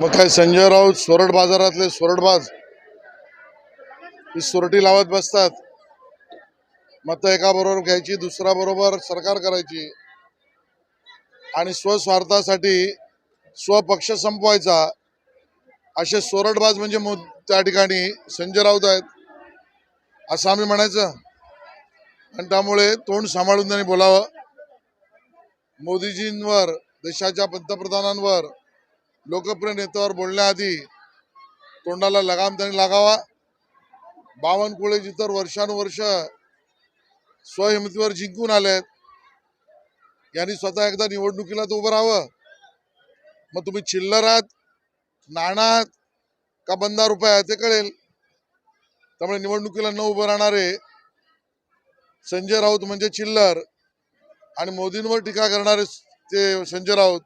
मग काय संजय राऊत सोरड बाजारातले सोरडबाज ही सोरटी लावत बसतात. मत एका बरोबर घ्यायची दुसऱ्या बरोबर सरकार करायची. आणि स्वस्वार्थासाठी स्वपक्ष संपवायचा. असे सोरडबाज म्हणजे त्या ठिकाणी संजय राऊत आहेत. असं आम्ही म्हणायचं. आणि त्यामुळे तोंड सांभाळून त्यांनी बोलावं. मोदीजींवर देशाच्या पंतप्रधानांवर लोकप्रिय नेत्यावर बोलण्याआधी तोंडाला लगाम त्यांनी लागावा. बावनकुळे जिथं वर्षानुवर्ष स्वहिमतीवर जिंकून आलेत यांनी स्वतः एकदा निवडणुकीला तर उभं राहावं. मग तुम्ही चिल्लर आहात नाणं आहात का बंदा रुपये आहे ते कळेल? त्यामुळे निवडणुकीला न उभं राहणारे संजय राऊत म्हणजे चिल्लर आणि मोदींवर टीका करणारे ते संजय राऊत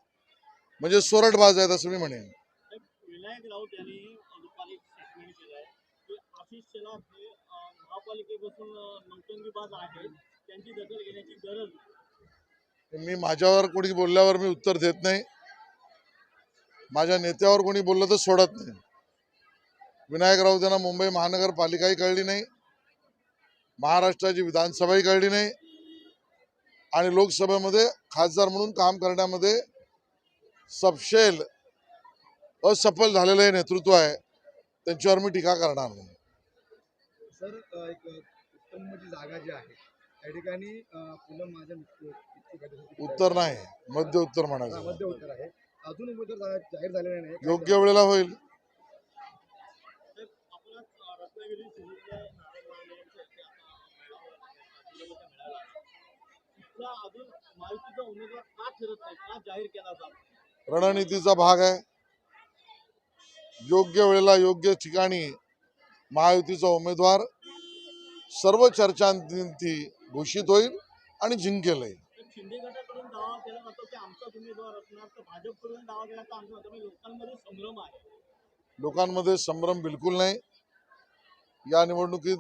म्हणजे सोरटबाज आहेत असं मी म्हणेन. विनायक राऊत यांनी हे. मी माझ्यावर कोणी बोलल्यावर मी उत्तर देत नाही. माझ्या नेत्यावर कोणी बोललं तर सोडत नाही. विनायक राऊत यांना मुंबई महानगरपालिकाही कळली नाही. महाराष्ट्राची विधानसभाही कळली नाही. आणि लोकसभेमध्ये खासदार म्हणून काम करण्यामध्ये सपशेल असफल झालेलं हे नेतृत्व आहे त्यांच्यावर मी टीका करणार नाही. सर एक उत्तमची जागा जी आहे त्या ठिकाणी अ, पूनम माझ्या उत्तर नाही मध्य उत्तर हा, म्हणायचं मध्य उत्तर आहे. अजून उमेदवार जाहीर झालेले नाही. योग्य वेळेला होईल. अजून उमेदवार का ठरत नाही? का जाहीर केला जात? रणनीतीचा भाग आहे. योग्य वेळेला योग्य ठिकाणी महायुतीचा उमेदवार सर्व चर्चांती घोषित होईल आणि जिंकेलही लोकांमध्ये संभ्रम बिलकुल नाही. या निवडणुकीत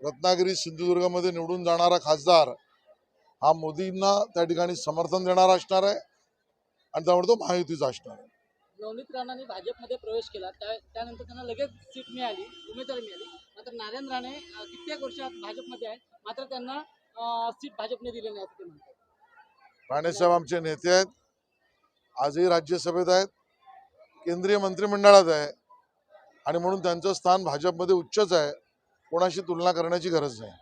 रत्नागिरी सिंधुदुर्गमध्ये निवडून जाणारा खासदार हा मोदींना त्या ठिकाणी समर्थन देणारा असणार आहे. आणि त्यामुळे तो महायुतीचा असणार. आहे नवनीत राणांनी भाजपमध्ये प्रवेश केला. त्या त्यानंतर त्यांना लगेच सीट मिळाली उमेदवारी मिळाली. मात्र नारायण राणे कित्येक वर्षात भाजपमध्ये आहेत मात्र त्यांना सीट भाजपने दिली नाही असं ते म्हणतात. राणेसाहेब आमचे नेते आहेत. आजही राज्यसभेत आहेत. केंद्रीय मंत्रिमंडळात आहे. आणि म्हणून त्यांचं स्थान भाजपमध्ये उच्चच आहे. कोणाशी तुलना करण्याची गरज नाही.